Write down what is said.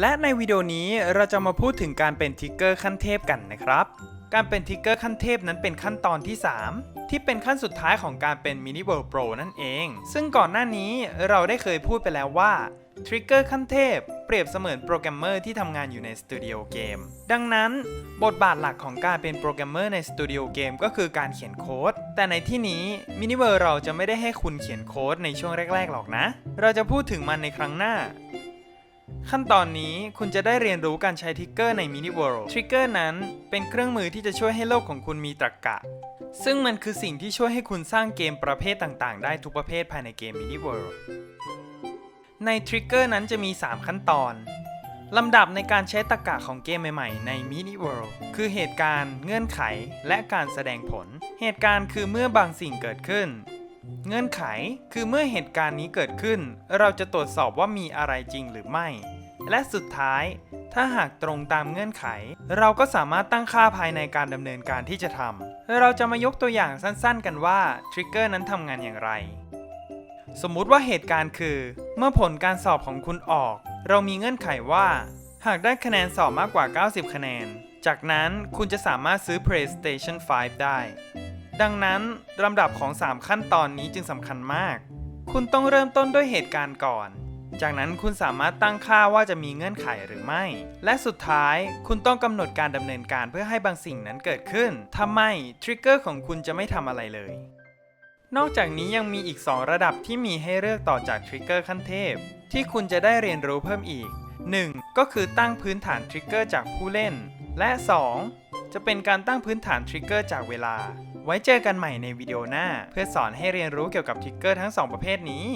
และในวิดีโอนี้เราจะมาพูดถึงการเป็นทิกเกอร์ขั้นเทพกันนะครับ การเป็นทิกเกอร์ขั้นเทพนั้นเป็นขั้นตอนที่ 3 ที่เป็นขั้นสุดท้ายของการเป็นมินิเวิลด์โปรนั่นเอง ซึ่งก่อนหน้านี้เราได้เคยพูดไปแล้วว่าทริกเกอร์ขั้นเทพเปรียบเสมือนโปรแกรมเมอร์ที่ทำงานอยู่ในสตูดิโอเกม ดังนั้น บทบาทหลักของการเป็นโปรแกรมเมอร์ในสตูดิโอเกมก็คือการเขียนโค้ด แต่ในที่นี้มินิเวิร์เราจะไม่ได้ให้คุณเขียนโค้ดในช่วงแรก ๆ หรอกนะ เราจะพูดถึงมันในครั้งหน้า ขั้นตอนนี้คุณจะได้เรียนรู้การใช้ทริกเกอร์ในมินิเวิลด์ทริกเกอร์นั้นเป็นเครื่องมือที่จะช่วยให้โลกของคุณมีตรรกะ ซึ่งมันคือสิ่งที่ช่วยให้คุณสร้างเกมประเภทต่างๆ ได้ทุกประเภทภายในเกมมินิเวิลด์ในทริกเกอร์นั้นจะมี 3 ขั้นตอนลำดับในการใช้ตรรกะของเกมใหม่ๆ ในมินิเวิลด์คือเหตุการณ์ เงื่อนไข และการแสดงผล เหตุการณ์คือเมื่อบางสิ่งเกิดขึ้น เงื่อนไขคือเมื่อเหตุการณ์นี้เกิดขึ้น เราจะตรวจสอบว่ามีอะไรจริงหรือไม่ และสุดท้าย ถ้าหากตรงตามเงื่อนไข เราก็สามารถตั้งค่าภายในการดำเนินการที่จะทำเราจะมายกตัวอย่างสั้นๆ กันว่าทริกเกอร์นั้นทำงานอย่างไร สมมุติว่าเหตุการณ์คือ เมื่อผลการสอบของคุณออก เรามีเงื่อนไขว่า หากได้คะแนนสอบมากกว่า 90 คะแนน จากนั้นคุณจะสามารถซื้อ PlayStation 5 ได้ ดังนั้นลำดับของ 3 ขั้นตอนนี้จึงสำคัญมาก คุณต้องเริ่มต้นด้วยเหตุการณ์ก่อน จากนั้นคุณสามารถตั้งค่าว่าจะมีเงื่อนไขหรือไม่ และสุดท้ายคุณต้องกำหนดการดำเนินการเพื่อให้บางสิ่งนั้นเกิดขึ้นถ้าไม่ทริกเกอร์ของคุณจะไม่ทำอะไรเลย นอกจากนี้ยังมีอีก 2 ระดับที่มีให้เลือกต่อจากทริกเกอร์ขั้นเทพ ที่คุณจะได้เรียนรู้เพิ่มอีก 1. ก็คือตั้งพื้นฐานทริกเกอร์จากผู้เล่น และ 2. จะเป็นการตั้งพื้นฐานทริกเกอร์จากเวลา ไว้เจอกันใหม่ในวิดีโอหน้า เพื่อสอนให้เรียนรู้เกี่ยวกับทริกเกอร์ทั้ง 2 ประเภทนี้